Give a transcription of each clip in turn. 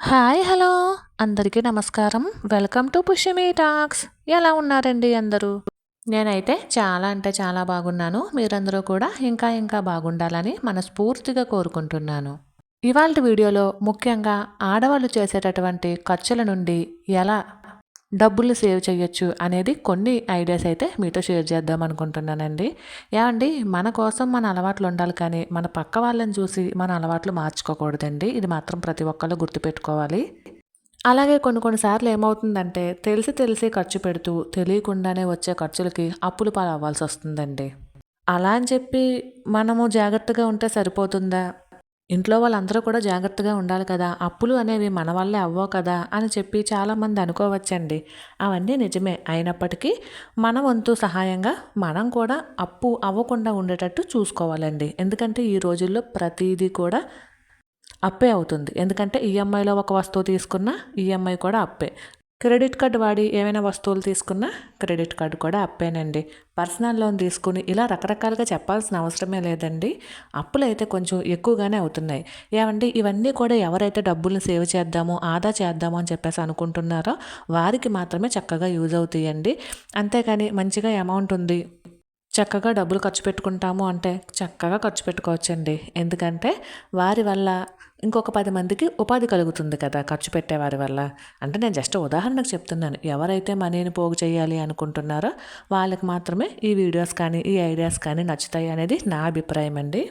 Hi hello. అందరికీ నమస్కారం. Welcome to Pushyami talks. ఎలా ఉన్నారండి అందరూ? నేనైతే చాలా అంటే చాలా బాగున్నాను. మీరందరూ కూడా ఇంకా ఇంకా బాగుండాలని మనస్ఫూర్తిగా కోరుకుంటున్నాను. ఇవాళ వీడియోలో ముఖ్యంగా ఆడవాళ్ళు చేసేటటువంటి ఖర్చుల నుండి ఎలా డబ్బులు సేవ్ చేయొచ్చు అనేది కొన్ని ఐడియాస్ అయితే మీతో షేర్ చేద్దాం అనుకుంటున్నానండి. ఏమండి మన కోసం మన అలవాట్లు ఉండాలి కానీ మన పక్క వాళ్ళని చూసి మన అలవాట్లు మార్చుకోకూడదండి. ఇది మాత్రం ప్రతి ఒక్కళ్ళు గుర్తుపెట్టుకోవాలి. అలాగే కొన్ని కొన్నిసార్లు ఏమవుతుందంటే తెలిసి తెలిసి ఖర్చు పెడుతూ తెలియకుండానే వచ్చే ఖర్చులకి అప్పులు పాలు అవ్వాల్సి వస్తుందండి. అలా అని చెప్పి మనము జాగ్రత్తగా ఉంటే సరిపోతుందా? ఇంట్లో వాళ్ళందరూ కూడా జాగ్రత్తగా ఉండాలి కదా అప్పులు అనేవి మన వల్లే అవ్వవు కదా అని చెప్పి చాలామంది అనుకోవచ్చండి. అవన్నీ నిజమే. అయినప్పటికీ మన వంతు సహాయంగా మనం కూడా అప్పు అవ్వకుండా ఉండేటట్టు చూసుకోవాలండి. ఎందుకంటే ఈ రోజుల్లో ప్రతిదీ కూడా అప్పే అవుతుంది. ఎందుకంటే ఈఎంఐలో ఒక వస్తువు తీసుకున్న ఈఎంఐ కూడా అప్పే. క్రెడిట్ కార్డ్ వాడి ఏమైనా వస్తువులు తీసుకున్నా క్రెడిట్ కార్డు కూడా అప్పేనండి. పర్సనల్ లోన్ తీసుకుని ఇలా రకరకాలుగా చెప్పాల్సిన అవసరమే లేదండి. అప్పులు అయితే కొంచెం ఎక్కువగానే అవుతున్నాయి. ఏమండి? ఇవన్నీ కూడా ఎవరైతే డబ్బుల్ని సేవ్ చేద్దామో ఆదా చేద్దామో అని చెప్పేసి అనుకుంటున్నారో వారికి మాత్రమే చక్కగా యూజ్ అవుతాయండి. అంతేకాని మంచిగా అమౌంట్ ఉంది. చక్కగా డబ్బులు ఖర్చు పెట్టుకుంటాము అంటే చక్కగా ఖర్చు పెట్టుకోవచ్చండి. ఎందుకంటే వారి వల్ల ఇంకొక పది మందికి ఉపాధి కలుగుతుంది కదా ఖర్చు పెట్టేవారి వల్ల. అంటే నేను జస్ట్ ఉదాహరణకు చెప్తున్నాను. ఎవరైతే మనీని పోగు చేయాలి అనుకుంటున్నారో వాళ్ళకి మాత్రమే ఈ వీడియోస్ కానీ ఈ ఐడియాస్ కానీ నచ్చుతాయి అనేది నా అభిప్రాయం అండి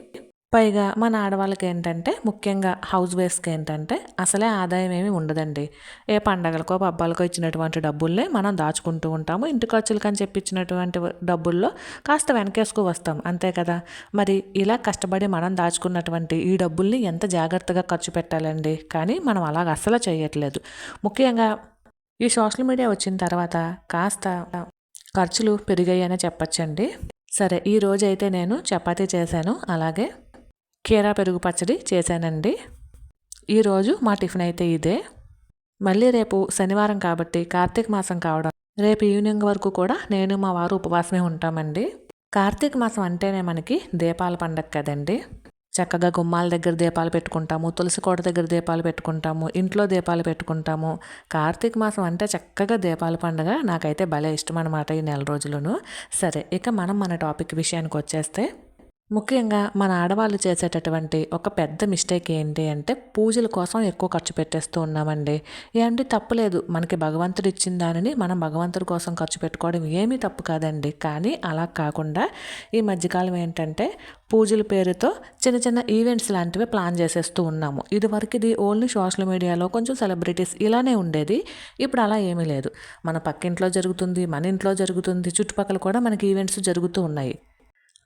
పైగా మన ఆడవాళ్ళకి ఏంటంటే ముఖ్యంగా హౌస్ వైఫ్స్కి ఏంటంటే అసలే ఆదాయం ఏమి ఉండదండి. ఏ పండగలకో పబ్బాలకో ఇచ్చినటువంటి డబ్బుల్ని మనం దాచుకుంటూ ఉంటాము. ఇంటి ఖర్చులకు అని చెప్పిచ్చినటువంటి డబ్బుల్లో కాస్త వెనకేసుకు వస్తాం. అంతే కదా? మరి ఇలా కష్టపడి మనం దాచుకున్నటువంటి ఈ డబ్బుల్ని ఎంత జాగ్రత్తగా ఖర్చు పెట్టాలండి? కానీ మనం అలాగ అస్సలు చేయట్లేదు. ముఖ్యంగా ఈ సోషల్ మీడియా వచ్చిన తర్వాత కాస్త ఖర్చులు పెరిగాయనే చెప్పచ్చండి. సరే ఈ రోజైతే అయితే నేను చపాతీ చేశాను. అలాగే కీరా పెరుగు పచ్చడి చేశానండి. ఈరోజు మా టిఫిన్ అయితే ఇదే. మళ్ళీ రేపు శనివారం కాబట్టి కార్తీక మాసం కావడం రేపు ఈవినింగ్ వరకు కూడా నేను మా వారు ఉపవాసమే ఉంటామండి. కార్తీక మాసం అంటేనే మనకి దీపాల పండగ కదండి. చక్కగా గుమ్మాల దగ్గర దీపాలు పెట్టుకుంటాము తులసి కోట దగ్గర దీపాలు పెట్టుకుంటాము ఇంట్లో దీపాలు పెట్టుకుంటాము. కార్తీక మాసం అంటే చక్కగా దీపాల పండుగ నాకైతే భలే ఇష్టం అనమాట ఈ నెల రోజులను. సరే ఇక మనం మన టాపిక్ విషయానికి వచ్చేస్తే ముఖ్యంగా మన ఆడవాళ్ళు చేసేటటువంటి ఒక పెద్ద మిస్టేక్ ఏంటి అంటే పూజల కోసం ఎక్కువ ఖర్చు పెట్టేస్తూ ఉన్నామండి. ఏమండి తప్పులేదు మనకి భగవంతుడు ఇచ్చిన దానిని మనం భగవంతుడి కోసం ఖర్చు పెట్టుకోవడం ఏమీ తప్పు కాదండి. కానీ అలా కాకుండా ఈ మధ్యకాలం ఏంటంటే పూజల పేరుతో చిన్న చిన్న ఈవెంట్స్ లాంటివి ప్లాన్ చేసేస్తూ ఉన్నాము. ఇదివరకు ఇది ఓన్లీ సోషల్ మీడియాలో కొంచెం సెలబ్రిటీస్ ఇలానే ఉండేది. ఇప్పుడు అలా ఏమీ లేదు. మన పక్కింట్లో జరుగుతుంది మన ఇంట్లో జరుగుతుంది చుట్టుపక్కల కూడా మనకి ఈవెంట్స్ జరుగుతూ ఉన్నాయి.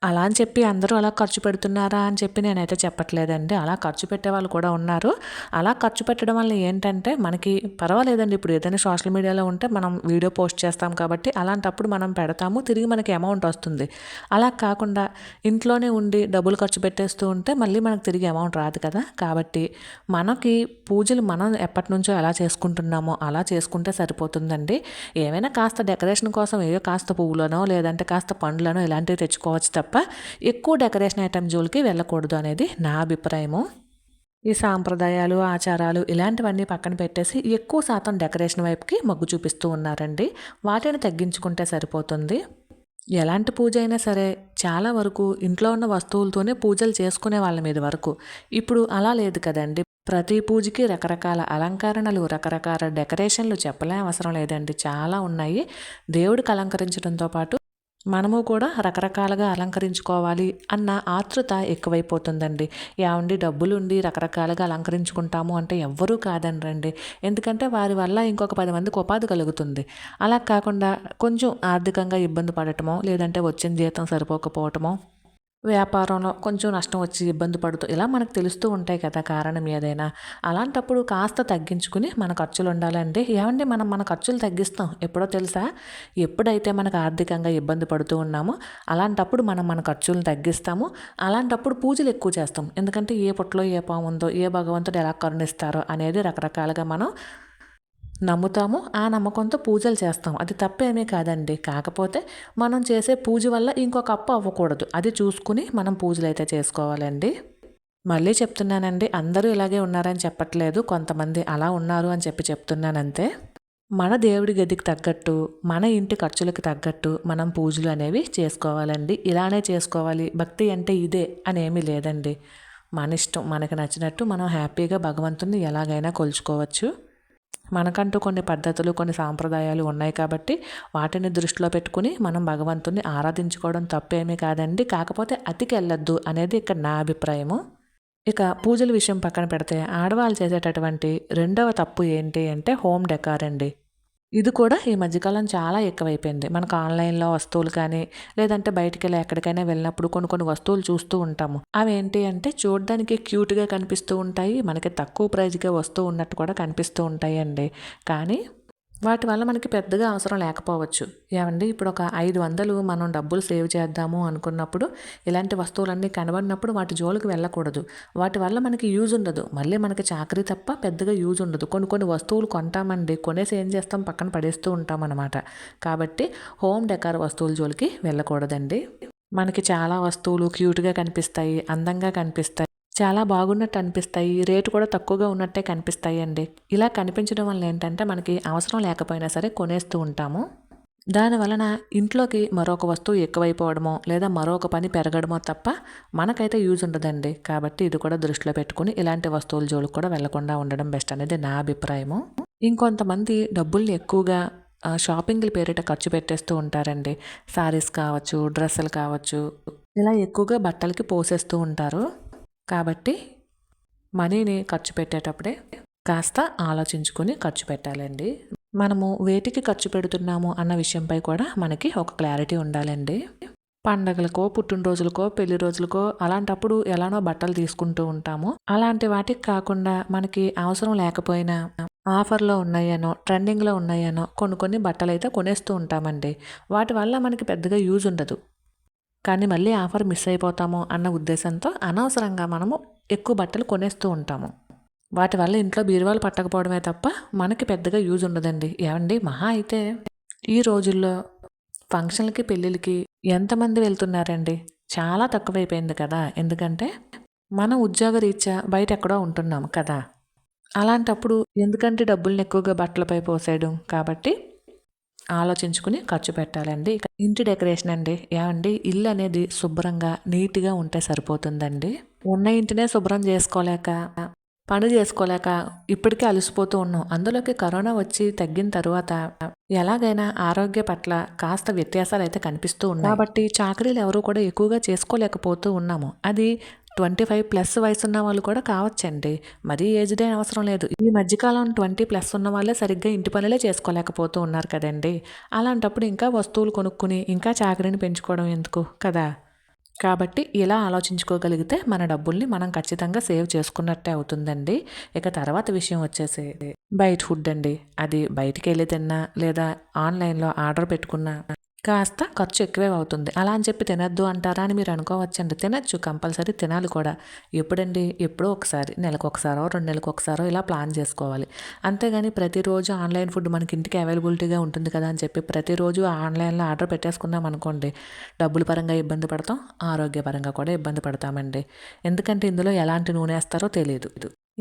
అలా అని చెప్పి అందరూ అలా ఖర్చు పెడుతున్నారా అని చెప్పి నేనైతే చెప్పట్లేదండి. అలా ఖర్చు పెట్టే వాళ్ళు కూడా ఉన్నారు. అలా ఖర్చు పెట్టడం వల్ల ఏంటంటే మనకి పర్వాలేదండి. ఇప్పుడు ఏదైనా సోషల్ మీడియాలో ఉంటే మనం వీడియో పోస్ట్ చేస్తాం కాబట్టి అలాంటప్పుడు మనం పెడతాము. తిరిగి మనకి అమౌంట్ వస్తుంది. అలా కాకుండా ఇంట్లోనే ఉండి డబ్బులు ఖర్చు పెట్టేస్తూ ఉంటే మళ్ళీ మనకు తిరిగి అమౌంట్ రాదు కదా. కాబట్టి మనకి పూజలు మనం ఎప్పటి నుంచో ఎలా చేసుకుంటున్నామో అలా చేసుకుంటే సరిపోతుందండి. ఏమైనా కాస్త డెకరేషన్ కోసం ఏదో కాస్త పువ్వులనో లేదంటే కాస్త పండ్లనో ఇలాంటివి తెచ్చుకోవచ్చు తప్ప తప్ప ఎక్కువ డెకరేషన్ ఐటమ్ జోలికి వెళ్ళకూడదు అనేది నా అభిప్రాయము. ఈ సాంప్రదాయాలు ఆచారాలు ఇలాంటివన్నీ పక్కన పెట్టేసి ఎక్కువ శాతం డెకరేషన్ వైపుకి మొగ్గు చూపిస్తూ ఉన్నారండి. వాటిని తగ్గించుకుంటే సరిపోతుంది. ఎలాంటి పూజ అయినా సరే చాలా వరకు ఇంట్లో ఉన్న వస్తువులతోనే పూజలు చేసుకునే వాళ్ళ మీద వరకు. ఇప్పుడు అలా లేదు కదండి. ప్రతి పూజకి రకరకాల అలంకరణలు రకరకాల డెకరేషన్లు చెప్పలే అవసరం లేదండి. చాలా ఉన్నాయి. దేవుడికి అలంకరించడంతో పాటు మనము కూడా రకరకాలుగా అలంకరించుకోవాలి అన్న ఆతృత ఎక్కువైపోతుందండి. ఏమండి డబ్బులు ఉండి రకరకాలుగా అలంకరించుకుంటాము అంటే ఎవ్వరూ కాదండి ఎందుకంటే వారి వల్ల ఇంకొక పది మందికి ఉపాధి కలుగుతుంది. అలా కాకుండా కొంచెం ఆర్థికంగా ఇబ్బంది పడటమో లేదంటే వచ్చిన జీతం సరిపోకపోవటమో వ్యాపారంలో కొంచెం నష్టం వచ్చి ఇబ్బంది పడుతూ ఇలా మనకు తెలుస్తూ ఉంటాయి కదా కారణం ఏదైనా. అలాంటప్పుడు కాస్త తగ్గించుకుని మన ఖర్చులు ఉండాలండి ఏమండి మనం మన ఖర్చులు తగ్గిస్తాం? ఎప్పుడో తెలుసా? ఎప్పుడైతే మనకు ఆర్థికంగా ఇబ్బంది పడుతూ ఉన్నామో అలాంటప్పుడు మనం మన ఖర్చులను తగ్గిస్తాము. అలాంటప్పుడు పూజలు ఎక్కువ చేస్తాం. ఎందుకంటే ఏ పుట్టలో ఏ పాము ఉందో ఏ భగవంతుడు ఎలా కరుణిస్తారో అనేది రకరకాలుగా మనం నమ్ముతాము ఆ నమ్మకంతో పూజలు చేస్తాం అది తప్పేమీ కాదండి. కాకపోతే మనం చేసే పూజ వల్ల ఇంకొక అప్పు అవ్వకూడదు. అది చూసుకుని మనం పూజలు అయితే చేసుకోవాలండి. మళ్ళీ చెప్తున్నానండి అందరూ ఇలాగే ఉన్నారని చెప్పట్లేదు. కొంతమంది అలా ఉన్నారు అని చెప్పి చెప్తున్నానంతే. మన దేవుడి గదికి తగ్గట్టు మన ఇంటి ఖర్చులకు తగ్గట్టు మనం పూజలు అనేవి చేసుకోవాలండి. ఇలానే చేసుకోవాలి. భక్తి అంటే ఇదే అనేమి లేదండి. మన ఇష్టం మనకు నచ్చినట్టు మనం హ్యాపీగా భగవంతుని ఎలాగైనా కొలుచుకోవచ్చు. మనకంటూ కొన్ని పద్ధతులు కొన్ని సాంప్రదాయాలు ఉన్నాయి కాబట్టి వాటిని దృష్టిలో పెట్టుకుని మనం భగవంతుని ఆరాధించుకోవడం తప్పేమీ కాదండి. కాకపోతే అతికెళ్ళద్దు అనేది ఇక్కడ నా అభిప్రాయము. ఇక పూజల విషయం పక్కన పెడితే ఆడవాళ్ళు చేసేటటువంటి రెండవ తప్పు ఏంటి అంటే హోమ్ డెకార్ అండి ఇది కూడా ఈ మధ్యకాలం చాలా ఎక్కువైపోయింది. మనకు ఆన్లైన్లో వస్తువులు కానీ లేదంటే బయటికి వెళ్ళి ఎక్కడికైనా వెళ్ళినప్పుడు కొన్ని కొన్ని వస్తువులు చూస్తూ ఉంటాము. అవేంటి అంటే చూడడానికి క్యూట్గా కనిపిస్తూ ఉంటాయి మనకి తక్కువ ప్రైజ్గా వస్తూ ఉన్నట్టు కూడా కనిపిస్తూ ఉంటాయి అండి కానీ వాటి వల్ల మనకి పెద్దగా అవసరం లేకపోవచ్చు. ఏమండి? ఇప్పుడు ఒక ఐదు వందలు మనం డబ్బులు సేవ్ చేద్దాము అనుకున్నప్పుడు ఇలాంటి వస్తువులన్నీ కనబడినప్పుడు వాటి జోలికి వెళ్ళకూడదు. వాటి వల్ల మనకి యూజ్ ఉండదు. మళ్ళీ మనకి చాకరీ తప్ప పెద్దగా యూజ్ ఉండదు. కొన్ని కొన్ని వస్తువులు కొంటామండి. కొనేసి ఏం చేస్తాం? పక్కన పడేస్తూ ఉంటాం అనమాట కాబట్టి హోమ్ డెకార్ వస్తువుల జోలికి వెళ్ళకూడదండి. మనకి చాలా వస్తువులు క్యూట్గా కనిపిస్తాయి అందంగా కనిపిస్తాయి. చాలా బాగున్నట్టు అనిపిస్తాయి రేటు కూడా తక్కువగా ఉన్నట్టే కనిపిస్తాయి అండి ఇలా కనిపించడం వల్ల ఏంటంటే మనకి అవసరం లేకపోయినా సరే కొనేస్తూ ఉంటాము. దాని వలన ఇంట్లోకి మరొక వస్తువు ఎక్కువైపోవడమో లేదా మరొక పని పెరగడమో తప్ప మనకైతే యూజ్ ఉండదండి. కాబట్టి ఇది కూడా దృష్టిలో పెట్టుకుని ఇలాంటి వస్తువుల జోలికి కూడా వెళ్ళకుండా ఉండడం బెస్ట్ అనేది నా అభిప్రాయము. ఇంకొంతమంది డబ్బుల్ని ఎక్కువగా షాపింగ్ల పేరిట ఖర్చు పెట్టేస్తూ ఉంటారండి. శారీస్ కావచ్చు డ్రెస్సులు కావచ్చు. ఇలా ఎక్కువగా బట్టలకి పోసేస్తూ ఉంటారు. కాబట్టి మనీని ఖర్చు పెట్టేటప్పుడే కాస్త ఆలోచించుకొని ఖర్చు పెట్టాలండి. మనము వేటికి ఖర్చు పెడుతున్నాము అన్న విషయంపై కూడా మనకి ఒక క్లారిటీ ఉండాలండి. పండగలకో పుట్టినరోజులకో పెళ్ళి రోజులకో అలాంటప్పుడు ఎలానో బట్టలు తీసుకుంటూ ఉంటాము. అలాంటి వాటికి కాకుండా మనకి అవసరం లేకపోయినా ఆఫర్లో ఉన్నాయనో ట్రెండింగ్లో ఉన్నాయనో కొన్ని కొన్ని బట్టలు అయితే కొనేస్తూ ఉంటామండి. వాటి వల్ల మనకి పెద్దగా యూజ్ ఉండదు. కానీ మళ్ళీ ఆఫర్ మిస్ అయిపోతాము అన్న ఉద్దేశంతో అనవసరంగా మనము ఎక్కువ బట్టలు కొనేస్తూ ఉంటాము. వాటి వల్ల ఇంట్లో బీరువాలు పట్టకపోవడమే తప్ప మనకి పెద్దగా యూజ్ ఉండదండి. ఏమండి మహా అయితే ఈ రోజుల్లో ఫంక్షన్లకి పెళ్ళిళ్ళకి ఎంతమంది వెళ్తున్నారండి? చాలా తక్కువైపోయింది కదా. ఎందుకంటే మనం ఉద్యోగ రీత్యా బయట ఎక్కడో ఉంటున్నాం కదా. అలాంటప్పుడు ఎందుకంటే డబ్బుల్ని ఎక్కువగా బట్టలపై పోసేయడం? కాబట్టి ఆలోచించుకుని ఖర్చు పెట్టాలండి. ఇంటి డెకరేషన్ అండి. ఏమండి? ఇల్లు అనేది శుభ్రంగా నీట్గా ఉంటే సరిపోతుందండి. ఉన్న ఇంటినే శుభ్రం చేసుకోలేక పని చేసుకోలేక ఇప్పటికే అలసిపోతూ ఉన్నాం. అందులోకి కరోనా వచ్చి తగ్గిన తర్వాత ఎలాగైనా ఆరోగ్య పట్ల కాస్త వ్యత్యాసాలు అయితే కనిపిస్తూ ఉన్నాయి. కాబట్టి చాకరీలు ఎవరు కూడా ఎక్కువగా చేసుకోలేకపోతూ ఉన్నాము. అది ట్వంటీ ఫైవ్ ప్లస్ వయసు ఉన్న వాళ్ళు కూడా కావచ్చండి. మరీ ఏజ్డే అవసరం లేదు. ఈ మధ్యకాలం ట్వంటీ ప్లస్ ఉన్న వాళ్ళే సరిగ్గా ఇంటి పనులే చేసుకోలేకపోతూ ఉన్నారు కదండి. అలాంటప్పుడు ఇంకా వస్తువులు కొనుక్కుని ఇంకా చాకరీని పెంచుకోవడం ఎందుకు కదా? కాబట్టి ఇలా ఆలోచించుకోగలిగితే మన డబ్బుల్ని మనం ఖచ్చితంగా సేవ్ చేసుకున్నట్టే అవుతుందండి. ఇక తర్వాత విషయం వచ్చేసి బయట ఫుడ్ అండి. అది బయటికి వెళ్ళి తిన్నా లేదా ఆన్లైన్లో ఆర్డర్ పెట్టుకున్నా కాస్త ఖర్చు ఎక్కువే అవుతుంది అలా అని చెప్పి తినద్దు అంటారా అని మీరు అనుకోవచ్చండి. తినచ్చు కంపల్సరీ తినాలి కూడా. ఎప్పుడండి? ఎప్పుడో ఒకసారి నెలకు ఒకసారో రెండు నెలలకు ఒకసారో ఇలా ప్లాన్ చేసుకోవాలి. అంతేగాని ప్రతిరోజు ఆన్లైన్ ఫుడ్ మనకి ఇంటికి అవైలబిలిటీగా ఉంటుంది కదా అని చెప్పి ప్రతిరోజు ఆన్లైన్లో ఆర్డర్ పెట్టేసుకున్నాం అనుకోండి డబ్బుల పరంగా ఇబ్బంది పడతాం ఆరోగ్యపరంగా కూడా ఇబ్బంది పడతామండి. ఎందుకంటే ఇందులో ఎలాంటి నూనె వేస్తారో తెలియదు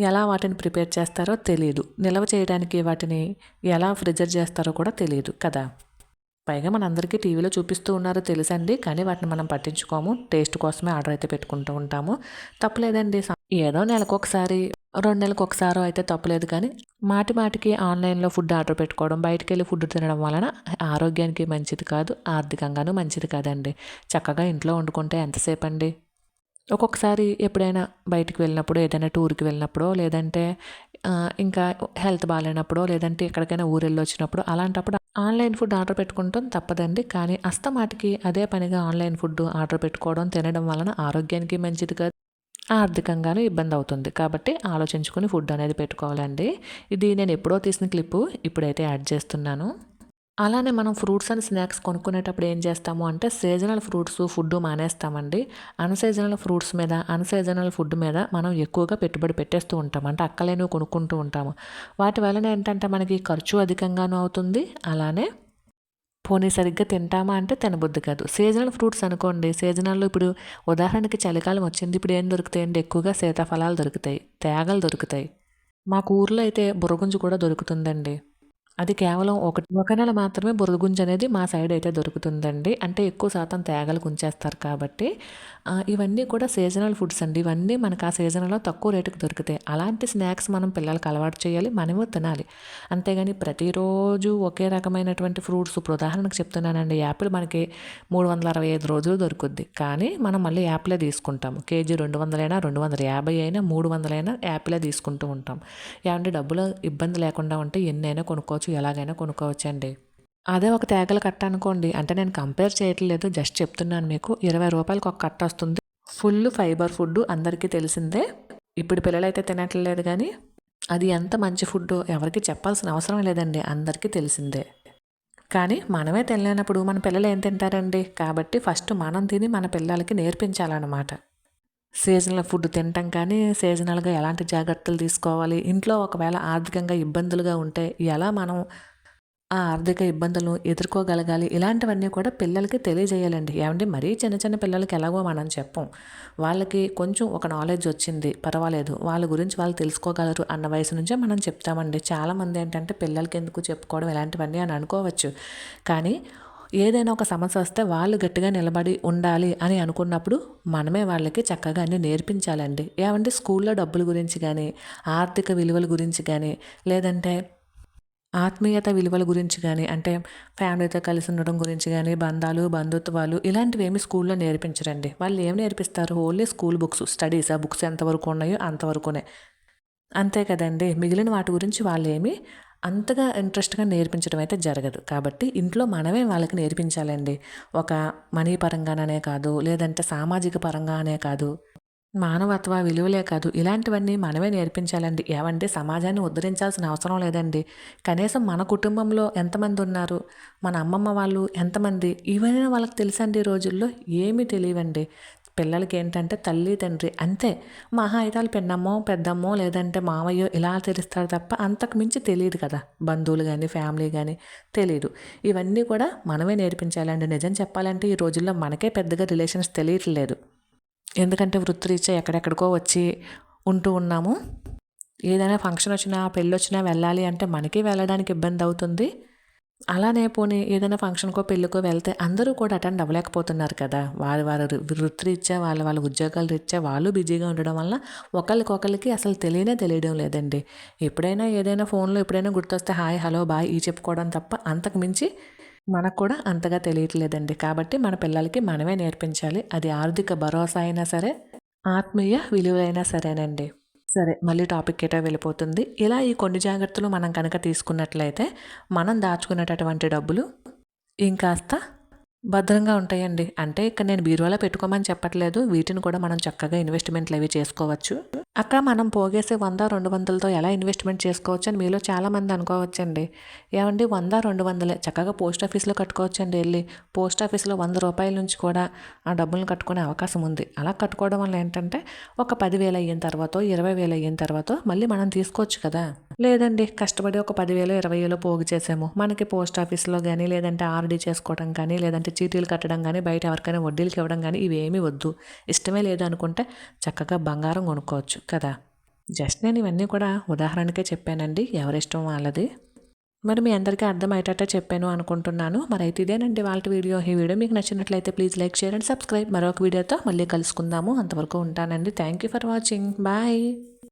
ఎలా వాటిని ప్రిపేర్ చేస్తారో తెలియదు నిల్వ చేయడానికి వాటిని ఎలా ఫ్రిజర్ చేస్తారో కూడా తెలియదు కదా. పైగా మనందరికీ టీవీలో చూపిస్తూ ఉన్నారో తెలుసండి కానీ వాటిని మనం పట్టించుకోము. టేస్ట్ కోసమే ఆర్డర్ అయితే పెట్టుకుంటూ ఉంటాము. తప్పలేదండి. ఏదో నెలకు ఒకసారి రెండు నెలలకు ఒకసారో అయితే తప్పలేదు కానీ మాటి మాటికి ఆన్లైన్లో ఫుడ్ ఆర్డర్ పెట్టుకోవడం బయటికి వెళ్ళి ఫుడ్ తినడం వలన ఆరోగ్యానికి మంచిది కాదు ఆర్థికంగానూ మంచిది కాదండి. చక్కగా ఇంట్లో వండుకుంటే ఎంతసేపు అండి ఒక్కొక్కసారి ఎప్పుడైనా బయటికి వెళ్ళినప్పుడు ఏదైనా టూర్కి వెళ్ళినప్పుడో లేదంటే ఇంకా హెల్త్ బాగాలేనప్పుడో లేదంటే ఎక్కడికైనా ఊరెళ్ళి వచ్చినప్పుడు అలాంటప్పుడు ఆన్లైన్ ఫుడ్ ఆర్డర్ పెట్టుకుంటాం తప్పదండి. కానీ అస్తమాటికి అదే పనిగా ఆన్లైన్ ఫుడ్ ఆర్డర్ పెట్టుకోవడం తినడం వలన ఆరోగ్యానికి మంచిది కాదు. ఆర్థికంగానూ ఇబ్బంది అవుతుంది కాబట్టి ఆలోచించుకొని ఫుడ్ అనేది పెట్టుకోవాలండి. ఇది నేను ఎప్పుడో తీసిన క్లిప్పు. ఇప్పుడైతే యాడ్ చేస్తున్నాను. అలానే మనం ఫ్రూట్స్ అండ్ స్నాక్స్ కొనుక్కునేటప్పుడు ఏం చేస్తాము అంటే సీజనల్ ఫ్రూట్స్ ఫుడ్ మానేస్తామండి. అన్సీజనల్ ఫ్రూట్స్ మీద అన్సీజనల్ ఫుడ్ మీద మనం ఎక్కువగా పెట్టుబడి పెట్టేస్తూ ఉంటాం. అంటే అక్కలేనివి కొనుక్కుంటూ ఉంటాము. వాటి వలన ఏంటంటే మనకి ఖర్చు అధికంగానూ అవుతుంది. అలానే పోనీ సరిగ్గా తింటామా అంటే తినబుద్ధి కాదు. సీజనల్ ఫ్రూట్స్ అనుకోండి సీజనల్లో ఇప్పుడు ఉదాహరణకి చలికాలం వచ్చింది. ఇప్పుడు ఏం దొరుకుతాయండి? ఎక్కువగా సీతాఫలాలు దొరుకుతాయి తేగలు దొరుకుతాయి. మాకు ఊర్లో అయితే బుర్రగుంజు కూడా దొరుకుతుందండి. అది కేవలం ఒకటి ఒక నెల మాత్రమే బురదగుంజ అనేది మా సైడ్ అయితే దొరుకుతుందండి. అంటే ఎక్కువ శాతం తేగలు గుంచేస్తారు కాబట్టి ఇవన్నీ కూడా సీజనల్ ఫుడ్స్ అండి. ఇవన్నీ మనకు ఆ సీజన్లో తక్కువ రేటుకి దొరుకుతాయి. అలాంటి స్నాక్స్ మనం పిల్లలకి అలవాటు చేయాలి మనము తినాలి. అంతేగాని ప్రతిరోజు ఒకే రకమైనటువంటి ఫ్రూట్స్ ఇప్పుడు ఉదాహరణకు చెప్తున్నానండి యాపిల్ మనకి మూడు వందల అరవై ఐదు రోజులు దొరుకుద్ది. కానీ మనం మళ్ళీ యాపిలే తీసుకుంటాము. కేజీ రెండు వందలైనా రెండు వందల యాభై అయినా మూడు వందలైనా యాపిలే తీసుకుంటూ ఉంటాం. ఏమంటే డబ్బులు ఇబ్బంది లేకుండా ఉంటే ఎన్నైనా కొనుక్కోవచ్చు. ఎలాగైనా కొనుక్కోవచ్చు అండి అదే ఒక తేగల కట్ట అనుకోండి. అంటే నేను కంపేర్ చేయట్లేదు జస్ట్ చెప్తున్నాను మీకు. ఇరవై రూపాయలకి ఒక కట్ట వస్తుంది. ఫుల్ ఫైబర్ ఫుడ్ అందరికీ తెలిసిందే. ఇప్పుడు పిల్లలైతే తినట్లేదు కానీ అది ఎంత మంచి ఫుడ్ ఎవరికి చెప్పాల్సిన అవసరం లేదండి. అందరికీ తెలిసిందే. కానీ మనమే తినలేనప్పుడు మన పిల్లలు ఏం తింటారండి? కాబట్టి ఫస్ట్ మనం తిని మన పిల్లలకి నేర్పించాలన్నమాట. సీజనల్ ఫుడ్ తినటం కానీ సీజనల్గా ఎలాంటి జాగ్రత్తలు తీసుకోవాలి? ఇంట్లో ఒకవేళ ఆర్థికంగా ఇబ్బందులుగా ఉంటే ఎలా మనం ఆ ఆర్థిక ఇబ్బందులను ఎదుర్కోగలగాలి? ఇలాంటివన్నీ కూడా పిల్లలకి తెలియజేయాలండి. ఏమంటే మరీ చిన్న చిన్న పిల్లలకి ఎలాగో మనం చెప్పం. వాళ్ళకి కొంచెం ఒక నాలెడ్జ్ వచ్చింది పర్వాలేదు. వాళ్ళ గురించి వాళ్ళు తెలుసుకోగలరు అన్న వయసు నుంచే మనం చెప్తామండి. చాలామంది ఏంటంటే పిల్లలకి ఎందుకు చెప్పుకోవడం ఇలాంటివన్నీ అని అనుకోవచ్చు. కానీ ఏదైనా ఒక సమస్య వస్తే వాళ్ళు గట్టిగా నిలబడి ఉండాలి అని అనుకున్నప్పుడు మనమే వాళ్ళకి చక్కగా అన్ని నేర్పించాలండి. ఏమంటే స్కూల్లో డబ్బుల గురించి కానీ ఆర్థిక విలువల గురించి కానీ లేదంటే ఆత్మీయత విలువల గురించి కానీ అంటే ఫ్యామిలీతో కలిసి ఉండడం గురించి కానీ బంధాలు బంధుత్వాలు ఇలాంటివి ఏమి స్కూల్లో నేర్పించరండి. వాళ్ళు ఏమి నేర్పిస్తారు? Only school books studies. ఆ బుక్స్ ఎంతవరకు ఉన్నాయో అంతవరకునే. అంతే కదండి. మిగిలిన వాటి గురించి వాళ్ళు ఏమి అంతగా ఇంట్రెస్ట్గా నేర్పించడం అయితే జరగదు. కాబట్టి ఇంట్లో మనమే వాళ్ళకి నేర్పించాలండి. ఒక మనీ పరంగానే కాదు లేదంటే సామాజిక పరంగానే కాదు మానవత్వ విలువలే కాదు ఇలాంటివన్నీ మనమే నేర్పించాలండి. ఏమంటే సమాజాన్ని ఉద్ధరించాల్సిన అవసరం లేదండి. కనీసం మన కుటుంబంలో ఎంతమంది ఉన్నారు మన అమ్మమ్మ వాళ్ళు ఎంతమంది ఇవన్నీ వాళ్ళకి తెలుసండి రోజుల్లో? ఏమీ తెలియవండి. పిల్లలకి ఏంటంటే తల్లి తండ్రి అంతే. మహా అయితే పెన్నమ్మో పెద్దమ్మో లేదంటే మామయ్యో ఇలా తెలుస్తారు తప్ప అంతకు మించి తెలియదు కదా. బంధువులు కానీ ఫ్యామిలీ కానీ తెలియదు ఇవన్నీ కూడా మనమే నేర్పించాలండి నిజం చెప్పాలంటే ఈ రోజుల్లో మనకే పెద్దగా రిలేషన్స్ తెలియట్లేదు. ఎందుకంటే వృత్తిరీత్యా ఎక్కడెక్కడికో వచ్చి ఉంటూ ఉన్నాము. ఏదైనా ఫంక్షన్ వచ్చినా పెళ్ళి వచ్చినా వెళ్ళాలి అంటే మనకి వెళ్ళడానికి ఇబ్బంది అవుతుంది. అలానే పోనీ ఏదైనా ఫంక్షన్కో పెళ్ళికో వెళ్తే అందరూ కూడా అటెండ్ అవ్వలేకపోతున్నారు కదా. వారి వారి వృత్తిరీత్యా వాళ్ళ వాళ్ళ ఉద్యోగాల రీత్యా వాళ్ళు బిజీగా ఉండడం వల్ల ఒకరికొకరికి అసలు తెలియనే తెలియడం లేదండి. ఎప్పుడైనా ఏదైనా ఫోన్లో ఎప్పుడైనా గుర్తొస్తే హాయ్ హలో బాయ్ ఈ చెప్పుకోవడం తప్ప అంతకు మించి మనకు కూడా అంతగా తెలియట్లేదండి. కాబట్టి మన పిల్లలకి మనమే నేర్పించాలి. అది ఆర్థిక భరోసా అయినా సరే ఆత్మీయ విలువైనా సరేనండి. సరే మళ్ళీ టాపిక్ ఏటో వెళ్ళిపోతుంది. ఇలా ఈ కొన్ని జాగ్రత్తలు మనం కనుక తీసుకున్నట్లయితే మనం దాచుకునేటటువంటి డబ్బులు ఇంకాస్త భద్రంగా ఉంటాయండి. అంటే ఇక్కడ నేను బీరువాలో పెట్టుకోమని చెప్పట్లేదు. వీటిని కూడా మనం చక్కగా ఇన్వెస్ట్మెంట్లు అవి చేసుకోవచ్చు. అక్కడ మనం పోగేసే వంద రెండు వందలతో ఎలా ఇన్వెస్ట్మెంట్ చేసుకోవచ్చు అని మీలో చాలామంది అనుకోవచ్చండి. ఏమండి? వంద రెండు వందలే. చక్కగా పోస్ట్ ఆఫీస్లో కట్టుకోవచ్చండి వెళ్ళి. పోస్ట్ ఆఫీస్లో వంద రూపాయల నుంచి కూడా ఆ డబ్బులను కట్టుకునే అవకాశం ఉంది. అలా కట్టుకోవడం వల్ల ఏంటంటే ఒక పదివేలు అయిన తర్వాత ఇరవై వేలు అయిన తర్వాత మళ్ళీ మనం తీసుకోవచ్చు కదా. లేదండి. కష్టపడి ఒక పదివేలు ఇరవై వేలు పోగు చేసాము. మనకి పోస్ట్ ఆఫీస్లో కానీ లేదంటే ఆర్డీ చేసుకోవడం కానీ లేదంటే చీటీలు కట్టడం కానీ బయట ఎవరికైనా వడ్డీలకి ఇవ్వడం కానీ ఇవేమీ వద్దు. ఇష్టమే లేదు అనుకుంటే చక్కగా బంగారం కొనుక్కోవచ్చు కదా. జస్ట్ నేను ఇవన్నీ కూడా ఉదాహరణకే చెప్పానండి. ఎవరిష్టం వాళ్ళది. మరి మీ అందరికీ అర్థమయ్యేటట్టే చెప్పాను అనుకుంటున్నాను. మరి అయితే ఇదేనండి వాళ్ళ వీడియో. ఈ వీడియో మీకు నచ్చినట్లయితే please like share and subscribe. మరొక వీడియోతో మళ్ళీ కలుసుకుందాము. అంతవరకు ఉంటానండి. Thank you for watching. Bye.